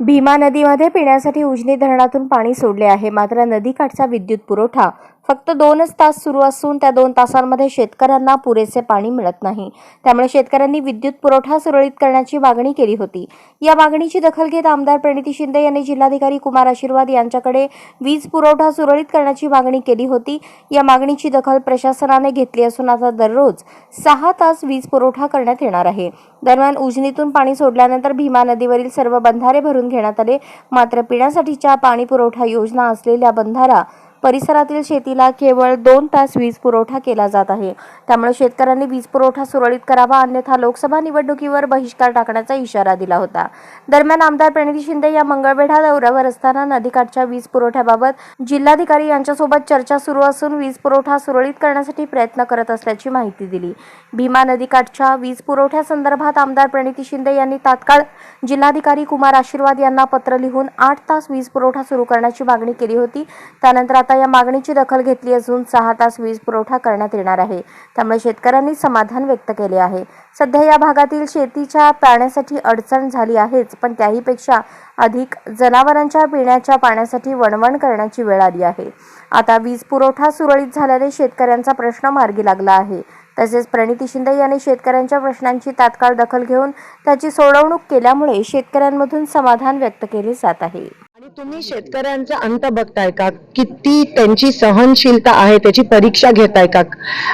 भीमा नदीमध्ये पिण्यासाठी उजनी धरणातून पाणी सोडले आहे. मात्र नदीकाठचा विद्युत पुरवठा फक्त दोनच तास सुरू असून त्या दोन तासांमध्ये शेतकऱ्यांना पुरेसे पाणी मिळत नाही. त्यामुळे शेतकऱ्यांनी विद्युत पुरवठा सुरळीत करण्याची मागणी केली होती. या मागणीची दखल घेत आमदार प्रणिती शिंदे यांनी जिल्हाधिकारी कुमार आशीर्वाद यांच्याकडे वीज पुरवठा सुरळीत करण्याची मागणी केली होती. या मागणीची दखल प्रशासनाने घेतली असून आता दररोज सहा तास वीज पुरवठा करण्यात येणार आहे. दरम्यान उजनीतून पाणी सोडल्यानंतर भीमा नदीवरील सर्व बंधारे भरून घेण्यात आले. मात्र पिण्यासाठीच्या पाणी पुरवठा योजना असलेल्या बंधारा परिसरातील शेतीला केवळ दोन तास वीज पुरवठा केला जात आहे. त्यामुळे शेतकऱ्यांनी वीज पुरवठा सुरळीत करावा अन्यथा लोकसभा निवडणुकीवर बहिष्कार टाकण्याचा इशारा दिला होता. दरम्यान आमदार प्रणिती शिंदे या मंगळवेढा दौऱ्यावर असताना नदीकाठच्या वीज पुरवठ्याबाबत जिल्हाधिकारी यांच्यासोबत चर्चा सुरू असून वीज पुरवठा सुरळीत करण्यासाठी प्रयत्न करत असल्याची माहिती दिली. भीमा नदीकाठच्या वीज पुरवठ्यासंदर्भात आमदार प्रणिती शिंदे यांनी तात्काळ जिल्हाधिकारी कुमार आशीर्वाद यांना पत्र लिहून आठ तास वीज पुरवठा सुरू करण्याची मागणी केली होती. त्यानंतर आता या मागणीची दखल घेतली असून सहा तास वीज पुरवठा करण्यात येणार आहे. त्यामुळे शेतकऱ्यांनी समाधान व्यक्त केले आहे. सध्या या भागातील शेतीच्या पाण्यासाठी अडचण झाली आहेच पण त्याहीपेक्षा अधिक जनावरांच्या पिण्याच्या पाण्यासाठी वणवण करण्याची वेळ आली आहे. आता वीज पुरवठा सुरळीत झाल्याने शेतकऱ्यांचा प्रश्न मार्गी लागला आहे. तसेच प्रणिती शिंदे यांनी शेतकऱ्यांच्या प्रश्नांची तात्काळ दखल घेऊन त्याची सोडवणूक केल्यामुळे शेतकऱ्यांमधून समाधान व्यक्त केले जात आहे. तुम्ही शेतकऱ्यांचा अंत बघताय का? किती त्यांची सहनशीलता आहे त्याची परीक्षा घेताय का?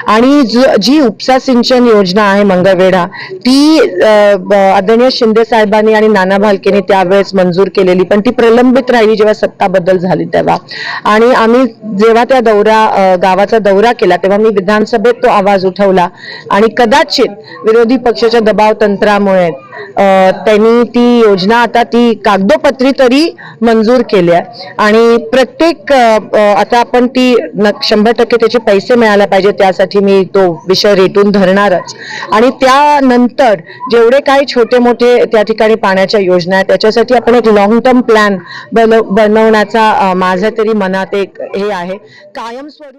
आणि जी उपसा सिंचन योजना आहे मंगळवेढा ती आदरणीय शिंदे साहेबांनी आणि नाना भालकेने त्यावेळेस मंजूर केलेली पण ती प्रलंबित राहिली जेव्हा सत्ता बदल झाली तेव्हा. आणि आम्ही जेव्हा त्या दौरा गावाचा दौरा केला तेव्हा मी विधानसभेत तो आवाज उठवला. आणि कदाचित विरोधी पक्षाच्या दबाव तंत्रामुळे त्यांनी ती योजना आता ती कागदोपत्री तरी मंजूर केल्या आणि प्रत्येक आता आपण ती शंभर टक्के त्याचे पैसे मिळायला पाहिजे त्यासाठी मी तो विषय रेटून धरणारच. आणि त्यानंतर जेवढे काही छोटे मोठे त्या ठिकाणी पाण्याच्या योजना आहेत त्याच्यासाठी आपण एक लॉंग टर्म प्लॅन बनवण्याचा अ, माझ्या तरी मनात एक हे आहे. कायमस्वरूप